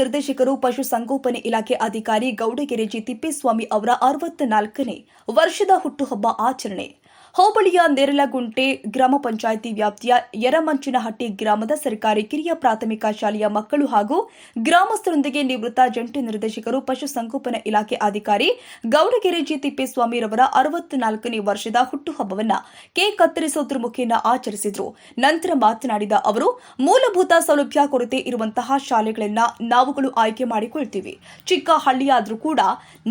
ನಿರ್ದೇಶಕರು ಪಶುಸಂಗೋಪನೆ ಇಲಾಖೆ ಅಧಿಕಾರಿ ಗೌಡಗೆರೆ ಜಿ ತಿಪ್ಪೇಸ್ವಾಮಿ ಅವರ ಅರವತ್ತ ನಾಲ್ಕನೇ ವರ್ಷದ ಹುಟ್ಟುಹಬ್ಬ ಆಚರಣೆ. ಹೋಬಳಿಯ ನೇರಲಗುಂಟೆ ಗ್ರಾಮ ಪಂಚಾಯಿತಿ ವ್ಯಾಪ್ತಿಯ ಯರಮಂಚಿನಹಟ್ಟಿ ಗ್ರಾಮದ ಸರ್ಕಾರಿ ಕಿರಿಯ ಪ್ರಾಥಮಿಕ ಶಾಲೆಯ ಮಕ್ಕಳು ಹಾಗೂ ಗ್ರಾಮಸ್ಥರೊಂದಿಗೆ ನಿವೃತ್ತ ಜಂಟಿ ನಿರ್ದೇಶಕರು ಪಶುಸಂಗೋಪನಾ ಇಲಾಖೆ ಅಧಿಕಾರಿ ಗೌಡಗೆರೆ ಜಿ ತಿಪ್ಪೇಸ್ವಾಮಿರವರ ಅರವತ್ನಾಲ್ಕನೇ ವರ್ಷದ ಹುಟ್ಟುಹಬ್ಬವನ್ನ ಕೇಕ್ ಕತ್ತರಿಸೋದ್ರ ಮುಖೇನ ಆಚರಿಸಿದ್ರು. ನಂತರ ಮಾತನಾಡಿದ ಅವರು, ಮೂಲಭೂತ ಸೌಲಭ್ಯ ಕೊರತೆ ಇರುವಂತಹ ಶಾಲೆಗಳನ್ನ ನಾವುಗಳು ಆಯ್ಕೆ ಮಾಡಿಕೊಳ್ತೀವಿ. ಚಿಕ್ಕ ಹಳ್ಳಿಯಾದರೂ ಕೂಡ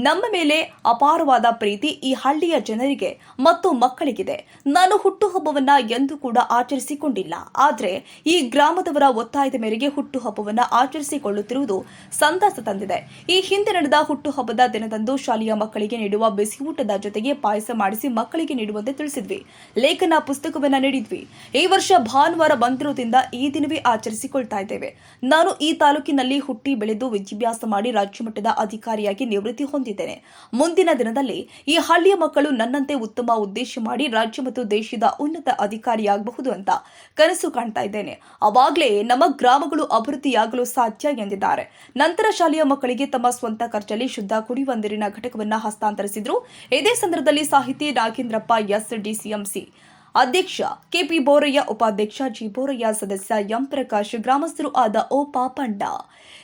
ನಮ್ಮ ಮೇಲೆ ಅಪಾರವಾದ ಪ್ರೀತಿ ಈ ಹಳ್ಳಿಯ ಜನರಿಗೆ ಮತ್ತು ಮಕ್ಕಳಿಗಿದೆ ನಾನು ಹುಟ್ಟುಹಬ್ಬವನ್ನ ಎಂದೂ ಕೂಡ ಆಚರಿಸಿಕೊಂಡಿಲ್ಲ. ಆದರೆ ಈ ಗ್ರಾಮದವರ ಒತ್ತಾಯದ ಮೇರೆಗೆ ಹುಟ್ಟುಹಬ್ಬವನ್ನ ಆಚರಿಸಿಕೊಳ್ಳುತ್ತಿರುವುದು ಸಂತಸ ತಂದಿದೆ. ಈ ಹಿಂದೆ ನಡೆದ ಹುಟ್ಟುಹಬ್ಬದ ದಿನದಂದು ಶಾಲೆಯ ಮಕ್ಕಳಿಗೆ ನೀಡುವ ಬಿಸಿ ಊಟದ ಜೊತೆಗೆ ಪಾಯಸ ಮಾಡಿಸಿ ಮಕ್ಕಳಿಗೆ ನೀಡುವಂತೆ ತಿಳಿಸಿದ್ವಿ. ಲೇಖನ ಪುಸ್ತಕವನ್ನ ನೀಡಿದ್ವಿ. ಈ ವರ್ಷ ಭಾನುವಾರ ಬಂದಿರೋದ್ರಿಂದ ಈ ದಿನವೇ ಆಚರಿಸಿಕೊಳ್ತಾ ಇದ್ದೇವೆ. ನಾನು ಈ ತಾಲೂಕಿನಲ್ಲಿ ಹುಟ್ಟಿ ಬೆಳೆದು ವಿದ್ಯಾಭ್ಯಾಸ ಮಾಡಿ ರಾಜ್ಯ ಮಟ್ಟದ ಅಧಿಕಾರಿಯಾಗಿ ನಿವೃತ್ತಿ ಹೊಂದಿದ್ದೇನೆ. ಮುಂದಿನ ದಿನದಲ್ಲಿ ಈ ಹಳ್ಳಿಯ ಮಕ್ಕಳು ನನ್ನಂತೆ ಉತ್ತಮ ಉದ್ದೇಶ ಮಾಡಿ ರಾಜ್ಯ ಮತ್ತು ದೇಶದ ಉನ್ನತ ಅಧಿಕಾರಿಯಾಗಬಹುದು ಅಂತ ಕನಸು ಕಾಣ್ತಾ ಇದ್ದೇನೆ. ಅವಾಗಲೇ ನಮ್ಮ ಗ್ರಾಮಗಳು ಅಭಿವೃದ್ಧಿಯಾಗಲು ಸಾಧ್ಯ ಎಂದಿದ್ದಾರೆ. ನಂತರ ಶಾಲೆಯ ಮಕ್ಕಳಿಗೆ ತಮ್ಮ ಸ್ವಂತ ಖರ್ಚಲ್ಲಿ ಶುದ್ಧ ಕುಡಿಯುವ ನೀರಿನ ಘಟಕವನ್ನು ಹಸ್ತಾಂತರಿಸಿದ್ರು. ಇದೇ ಸಂದರ್ಭದಲ್ಲಿ ಸಾಹಿತಿ ನಾಗೇಂದ್ರಪ್ಪ ಎಸ್ ಡಿಸಿಎಂಸಿ ಅಧ್ಯಕ್ಷ ಕೆಪಿ ಬೋರಯ್ಯ, ಉಪಾಧ್ಯಕ್ಷ ಜಿ ಬೋರಯ್ಯ, ಸದಸ್ಯ ಎಂ ಪ್ರಕಾಶ್, ಗ್ರಾಮಸ್ಥರು ಆದ ಓ ಪಾಪಂಡ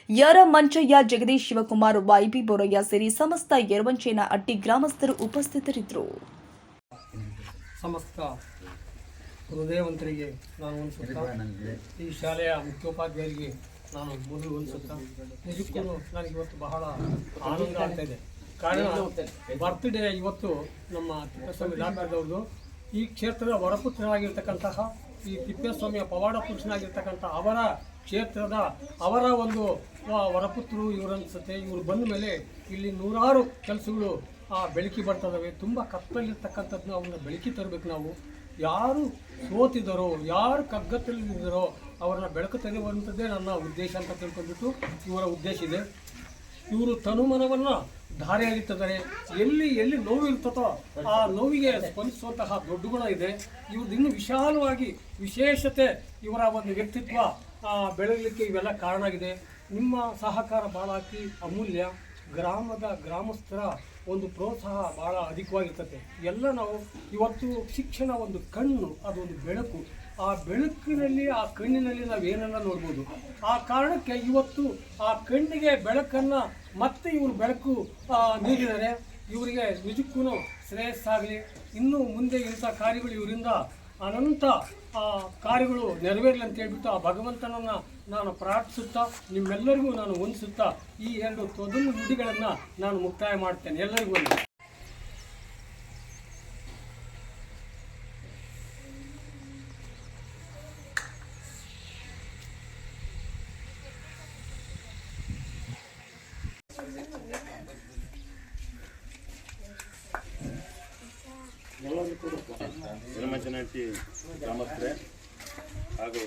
ಯರ ಮಂಚಯ್ಯ, ಜಗದೀಶ್ ಶಿವಕುಮಾರ್ ವೈಬಿ ಬೋರಯ್ಯ ಸೇರಿ ಸಮಸ್ತ ಯರವಂಚೇನ ಅಟ್ಟಿ ಗ್ರಾಮಸ್ಥರು ಉಪಸ್ಥಿತರಿದ್ದರು. ಸಮಸ್ತ ಹೃದಯವಂತರಿಗೆ ನಾನು ಅನಿಸುತ್ತಾ, ಈ ಶಾಲೆಯ ಮುಖ್ಯೋಪಾಧ್ಯಾಯರಿಗೆ ನಾನು ಮೊದಲು ಅನಿಸುತ್ತಾ, ನಿಜಕ್ಕೂ ನನಗೆ ಇವತ್ತು ಬಹಳ ಆನಂದ ಆಗ್ತಾ ಇದೆ. ಕಾರಣ ಬರ್ತ್ಡೇ ಇವತ್ತು ನಮ್ಮ ತಿಪ್ಪೇಸ್ವಾಮಿ ಡಾಕ್ಟರ್ದವ್ರದ್ದು ಈ ಕ್ಷೇತ್ರದ ವರಪುತ್ರರಾಗಿರ್ತಕ್ಕಂತಹ ಈ ತಿಪ್ಪೇಸ್ವಾಮಿಯ ಪವಾಡ ಪುರುಷನಾಗಿರ್ತಕ್ಕಂಥ ಅವರ ಕ್ಷೇತ್ರದ ಅವರ ಒಂದು ವರಪುತ್ರರು ಇವರನ್ನಿಸುತ್ತೆ ಇವರು ಬಂದ ಮೇಲೆ ಇಲ್ಲಿ ನೂರಾರು ಕೆಲಸಗಳು ಆ ಬೆಳಕಿ ಬರ್ತದವೆ, ತುಂಬ ಕತ್ತಲಿರ್ತಕ್ಕಂಥದ್ದನ್ನ ಅವನ್ನ ಬೆಳಕಿ ತರಬೇಕು ನಾವು. ಯಾರು ಸೋತಿದ್ದಾರೋ ಯಾರು ಕಗ್ಗತ್ತಲಿದ್ದಾರೋ ಅವ್ರನ್ನ ಬೆಳಕು ತೆಗೆಯುವಂಥದ್ದೇ ನನ್ನ ಉದ್ದೇಶ ಅಂತ ತಿಳ್ಕೊಂಡ್ಬಿಟ್ಟು ಇವರ ಉದ್ದೇಶ ಇದೆ. ಇವರು ತನುಮನವನ್ನು ಧಾರೆ ಎಲ್ಲಿ ಎಲ್ಲಿ ನೋವು ಇರ್ತದೋ ಆ ನೋವಿಗೆ ಸ್ಪಂದಿಸುವಂತಹ ದೊಡ್ಡ ಗುಣ ಇದೆ. ಇವ್ರದ್ದು ಇನ್ನೂ ವಿಶಾಲವಾಗಿ ವಿಶೇಷತೆ ಇವರ ಒಂದು ವ್ಯಕ್ತಿತ್ವ ಬೆಳಗಲಿಕ್ಕೆ ಇವೆಲ್ಲ ಕಾರಣ ಆಗಿದೆ. ನಿಮ್ಮ ಸಹಕಾರ ಅತಿ ಅಮೂಲ್ಯ. ಗ್ರಾಮದ ಗ್ರಾಮಸ್ಥರ ಒಂದು ಪ್ರೋತ್ಸಾಹ ಭಾಳ ಅಧಿಕವಾಗಿರ್ತದೆ. ಎಲ್ಲ ನಾವು ಇವತ್ತು ಶಿಕ್ಷಣ ಒಂದು ಕಣ್ಣು, ಅದೊಂದು ಬೆಳಕು. ಆ ಬೆಳಕಿನಲ್ಲಿ, ಆ ಕಣ್ಣಿನಲ್ಲಿ ನಾವು ಏನನ್ನ ನೋಡ್ಬೋದು? ಆ ಕಾರಣಕ್ಕೆ ಇವತ್ತು ಆ ಕಣ್ಣಿಗೆ ಬೆಳಕನ್ನು ಮತ್ತೆ ಇವರು ಬೆಳಕು ನೀಡಿದರೆ, ಇವರಿಗೆ ನಿಜಕ್ಕೂ ಶ್ರೇಯಸ್ಸಾಗಲಿ. ಇನ್ನು ಮುಂದೆ ಇಂಥ ಕಾರ್ಯಗಳು ಇವರಿಂದ ಅನಂತ ಕಾರ್ಯಗಳು ನೆರವೇರಲಿ ಅಂತ ಹೇಳ್ಬಿಟ್ಟು ಆ ಭಗವಂತನನ್ನು ನಾನು ಪ್ರಾರ್ಥಿಸುತ್ತಾ, ನಿಮ್ಮೆಲ್ಲರಿಗೂ ನಾನು ಹೊಂದಿಸುತ್ತಾ ಈ ಎರಡು ತೊದಲು ನುಡಿಗಳನ್ನು ನಾನು ಮುಕ್ತಾಯ ಮಾಡ್ತೇನೆ. ಎಲ್ಲರಿಗೂ ಯಲಮಂಚನಹಟ್ಟಿ ಗ್ರಾಮಸ್ಥರೇ ಹಾಗೂ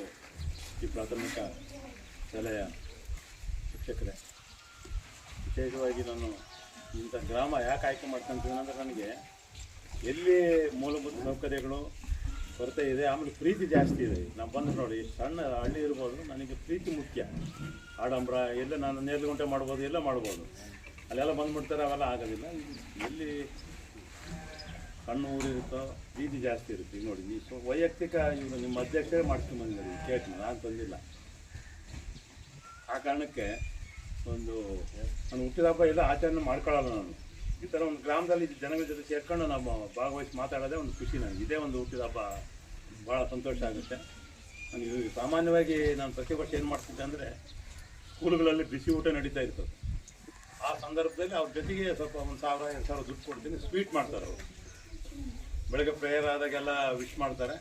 ಈ ಪ್ರಾಥಮಿಕ ಶಾಲೆಯ ಶಿಕ್ಷಕರೇ. ವಿಶೇಷವಾಗಿ ನಾನು ಇಂಥ ಗ್ರಾಮ ಯಾಕೆ ಆಯ್ಕೆ ಮಾಡ್ಕೊಂತೀನಿ ಅಂದರೆ ನನಗೆ ಎಲ್ಲಿ ಮೂಲಭೂತ ಸೌಕರ್ಯಗಳು ಕೊರತೆ ಇದೆ, ಆಮೇಲೆ ಪ್ರೀತಿ ಜಾಸ್ತಿ ಇದೆ. ನಾವು ಬಂದು ನೋಡಿ, ಸಣ್ಣ ಹಳ್ಳಿ ಇರ್ಬೋದು, ನನಗೆ ಪ್ರೀತಿ ಮುಖ್ಯ. ಆಡಂಬರ, ಎಲ್ಲ ನಾನು ನೇರ್ಲುಗುಂಟೆ ಮಾಡ್ಬೋದು, ಎಲ್ಲ ಮಾಡ್ಬೋದು. ಅಲ್ಲೆಲ್ಲ ಬಂದ್ಬಿಡ್ತಾರೆ, ಅವೆಲ್ಲ ಆಗೋದಿಲ್ಲ. ಎಲ್ಲಿ ಸಣ್ಣ ಊರಿರುತ್ತೋ ಪ್ರೀತಿ ಜಾಸ್ತಿ ಇರುತ್ತೆ. ನೋಡಿ ನೀವು ಸೊ ವೈಯಕ್ತಿಕ ಇವರು ನಿಮ್ಮ ಅಧ್ಯಕ್ಷರೇ ಮಾಡ್ಕೊಂಡು ಬಂದಿದ್ದಾರೆ ಕೇಳ್ತೀನಿ ನಾನು ಬಂದಿಲ್ಲ. ಆ ಕಾರಣಕ್ಕೆ ಒಂದು ನಾನು ಹುಟ್ಟಿದ ಹಬ್ಬ ಎಲ್ಲ ಆಚರಣೆ ಮಾಡ್ಕೊಳ್ಳಲ್ಲ ನಾನು. ಈ ಥರ ಒಂದು ಗ್ರಾಮದಲ್ಲಿ ಜನಗಳ ಜೊತೆ ಸೇರ್ಕೊಂಡು ನಾವು ಭಾಗವಹಿಸಿ ಮಾತಾಡೋದೇ ಒಂದು ಖುಷಿ ನನಗೆ. ಇದೇ ಒಂದು ಹುಟ್ಟಿದ ಹಬ್ಬ ಭಾಳ ಸಂತೋಷ ಆಗುತ್ತೆ. ನನಗೆ ಸಾಮಾನ್ಯವಾಗಿ ನಾನು ಪ್ರತಿ ವರ್ಷ ಏನು ಮಾಡ್ತಿದ್ದೆ ಅಂದರೆ, ಸ್ಕೂಲ್ಗಳಲ್ಲಿ ಬಿಸಿ ಊಟ ನಡೀತಾ ಇರ್ತದೆ ಆ ಸಂದರ್ಭದಲ್ಲಿ ಅವ್ರ ಜೊತೆಗೆ ಸ್ವಲ್ಪ ಒಂದು ಸಾವಿರ, ಎರಡು ಸಾವಿರ ದುಡ್ಡು ಕೊಡ್ತೀನಿ, ಸ್ವೀಟ್ ಮಾಡ್ತಾರೆ ಅವರು. ಬೆಳಗ್ಗೆ ಪ್ರೇಯರ್ ಆದಾಗೆಲ್ಲ ವಿಶ್ ಮಾಡ್ತಾರೆ.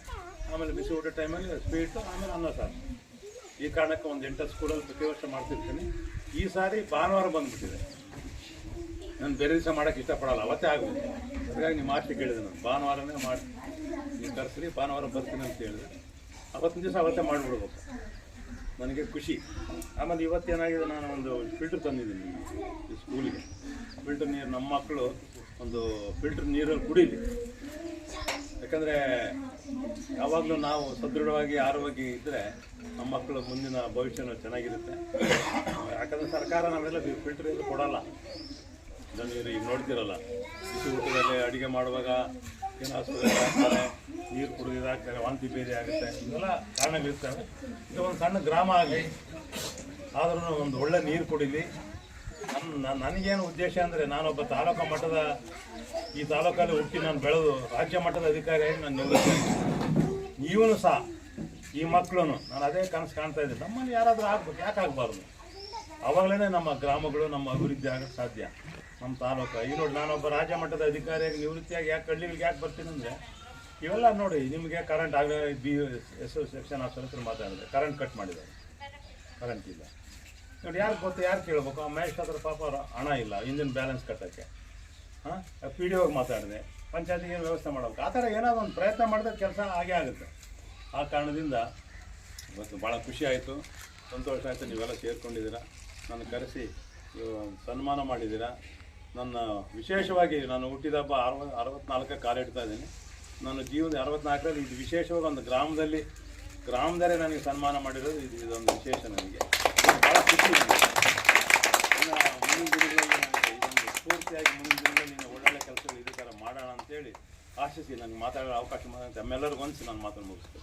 ಆಮೇಲೆ ಬಿಸಿ ಊಟ ಟೈಮಲ್ಲಿ ಸ್ವೀಟು ಆಮೇಲೆ ಅನ್ನ ಸಾರು. ಈ ಕಾರಣಕ್ಕೆ ಒಂದು ಎಂಟು ಸ್ಕೂಲಲ್ಲಿ ಪ್ರತಿ ವರ್ಷ ಮಾಡ್ತಿರ್ತೀನಿ. ಈ ಸಾರಿ ಭಾನುವಾರ ಬಂದ್ಬಿಟ್ಟಿದೆ. ನಾನು ಬೇರೆ ದಿವಸ ಮಾಡೋಕ್ಕೆ ಇಷ್ಟಪಡಲ್ಲ, ಅವತ್ತೇ ಆಗುತ್ತೆ ಹಾಗಾಗಿ ನಿಮ್ಮ ಆಸೆ ಕೇಳಿದೆ ನಾನು. ಭಾನುವಾರನೇ ಮಾಡಿ, ನೀವು ಕರೆಸ್ರಿ, ಭಾನುವಾರ ಬರ್ತೀನಿ ಅಂತ ಹೇಳಿದೆ. ಅವತ್ತಿನ ದಿವಸ ಅವತ್ತೇ ಮಾಡಿಬಿಡ್ಬೇಕು. ನನಗೆ ಖುಷಿ. ಆಮೇಲೆ ಇವತ್ತೇನಾಗಿದೆ ನಾನು ಒಂದು ಫಿಲ್ಟ್ರ್ ತಂದಿದ್ದೀನಿ ಈ ಸ್ಕೂಲಿಗೆ ಫಿಲ್ಟರ್ ನೀರು ನಮ್ಮ ಮಕ್ಕಳು ಒಂದು ಫಿಲ್ಟರ್ ನೀರು ಕುಡೀಲಿ. ಯಾಕಂದರೆ ಯಾವಾಗಲೂ ನಾವು ಸದೃಢವಾಗಿ ಆರೋಗ್ಯ ಇದ್ದರೆ ನಮ್ಮ ಮಕ್ಕಳು ಮುಂದಿನ ಭವಿಷ್ಯನೂ ಚೆನ್ನಾಗಿರುತ್ತೆ. ಯಾಕಂದರೆ ಸರ್ಕಾರ ನಾವೆಲ್ಲ ಫಿಲ್ಟರ್ ಕೊಡಲ್ಲ. ಇದನ್ನು ಈಗ ನೋಡ್ತಿರಲ್ಲ. ಬಿಸಿ ಊಟದಲ್ಲಿ ಅಡುಗೆ ಮಾಡುವಾಗ ಏನು ನೀರು ಕುಡಿದು ಹಾಕ್ತಾರೆ ವಾಂತಿ ಬೇರೆ ಆಗುತ್ತೆ. ಇವೆಲ್ಲ ಕಾರಣಗಳಿರ್ತವೆ. ಇದು ಒಂದು ಸಣ್ಣ ಗ್ರಾಮ ಆಗಲಿ ಆದ್ರೂ ಒಂದು ಒಳ್ಳೆ ನೀರು ಕುಡಿಲಿ ನನಗೇನು ಉದ್ದೇಶ ಅಂದರೆ ನಾನೊಬ್ಬ ತಾಲೂಕು ಮಟ್ಟದ ಈ ತಾಲೂಕಲ್ಲಿ ಹುಟ್ಟಿ ನಾನು ಬೆಳೆದು ರಾಜ್ಯ ಮಟ್ಟದ ಅಧಿಕಾರಿಯಾಗಿ ನಾನು ನಿವೃತ್ತಿ. ಇವನು ಸಹ, ಈ ಮಕ್ಕಳು ನಾನು ಅದೇ ಕನಸು ಕಾಣ್ತಾ ಇದ್ದೆ. ನಮ್ಮಲ್ಲಿ ಯಾರಾದರೂ ಆಗ್ಬೇಕು, ಯಾಕೆ ಆಗಬಾರ್ದು? ಅವಾಗಲೇ ನಮ್ಮ ಗ್ರಾಮಗಳು, ನಮ್ಮ ಅಭಿವೃದ್ಧಿ ಆಗೋಕ್ಕೆ ಸಾಧ್ಯ. ನಮ್ಮ ತಾಲೂಕು. ಈಗ ನೋಡಿ ನಾನೊಬ್ಬ ರಾಜ್ಯ ಮಟ್ಟದ ಅಧಿಕಾರಿಯಾಗಿ ನಿವೃತ್ತಿಯಾಗಿ ಯಾಕೆ ಹಳ್ಳಿಗಳಿಗೆ ಯಾಕೆ ಬರ್ತೀನಿ ಅಂದರೆ, ಇವೆಲ್ಲ ನೋಡಿ, ನಿಮಗೆ ಕರೆಂಟ್ ಆಗಲೇ ಬಿ ಎಸ್ ಸೆಕ್ಷನ್ ಆಫೀಸರ್ ಹತ್ರ ಮಾತಾಡಿದೆ. ಕರೆಂಟ್ ಕಟ್ ಮಾಡಿದ್ದಾರೆ. ಕರೆಂಟ್ ಇಲ್ಲ. ನೋಡಿ, ಯಾರು ಗೊತ್ತು, ಯಾರು ಕೇಳ್ಬೇಕು? ಆ ಮಹೇಶ್ ಹತ್ರ ಪಾಪ ಹಣ ಇಲ್ಲ, ಇಂಜಿನ್ ಬ್ಯಾಲೆನ್ಸ್ ಕಟ್ಟೋಕ್ಕೆ. ಹಾಂ? ಪಿ ಡಿ ಹೋಗಿ ಮಾತಾಡಿದೆ ಪಂಚಾಯತಿಗೆ ಏನು ವ್ಯವಸ್ಥೆ ಮಾಡಬೇಕು? ಆ ಥರ ಏನಾದರೂ ಒಂದು ಪ್ರಯತ್ನ ಮಾಡಿದ್ರೆ ಕೆಲಸ ಹಾಗೆ ಆಗುತ್ತೆ. ಆ ಕಾರಣದಿಂದ ಇವತ್ತು ಭಾಳ ಖುಷಿ ಆಯಿತು. ಸಂತೋಷ ಆಯಿತು. ನೀವೆಲ್ಲ ಸೇರ್ಕೊಂಡಿದ್ದೀರಾ. ನನ್ನ ಕರೆಸಿ ಸನ್ಮಾನ ಮಾಡಿದ್ದೀರಾ. ನನ್ನ ವಿಶೇಷವಾಗಿ ನಾನು ಹುಟ್ಟಿದ ಹಬ್ಬ ಅರವ, ಅರವತ್ನಾಲ್ಕಕ್ಕೆ ಕಾಲಿಡ್ತಾ ಇದ್ದೀನಿ. ನನ್ನ ಜೀವನದ ಅರವತ್ನಾಲ್ಕರಲ್ಲಿ ಇದು ವಿಶೇಷವಾಗಿ ಒಂದು ಗ್ರಾಮದಲ್ಲಿ, ಗ್ರಾಮದಲ್ಲೇ ನನಗೆ ಸನ್ಮಾನ ಮಾಡಿರೋದು. ಇದು ಇದೊಂದು ವಿಶೇಷ ನನಗೆ ಭಾಳ ಖುಷಿ ನನಗೆ ಇನ್ನು ಮುಂದಿನ ದಿನಗಳಲ್ಲಿ ನನಗೆ ಇದೊಂದು ಸ್ಫೂರ್ತಿಯಾಗಿ ಮುಂದಿನ ದಿನಗಳಲ್ಲಿ ನೀನು ಒಳ್ಳೊಳ್ಳೆ ಕೆಲಸಗಳು ಇದೇ ಥರ ಮಾಡೋಣ ಅಂತೇಳಿ ಆಶಿಸಿ ನಂಗೆ ಮಾತಾಡೋ ಅವಕಾಶ ತಮ್ಮೆಲ್ಲರಿಗೂ ಹೊಂದಿಸಿ ನಾನು ಮಾತನ್ನು ಮುಗಿಸ್ತೇನೆ.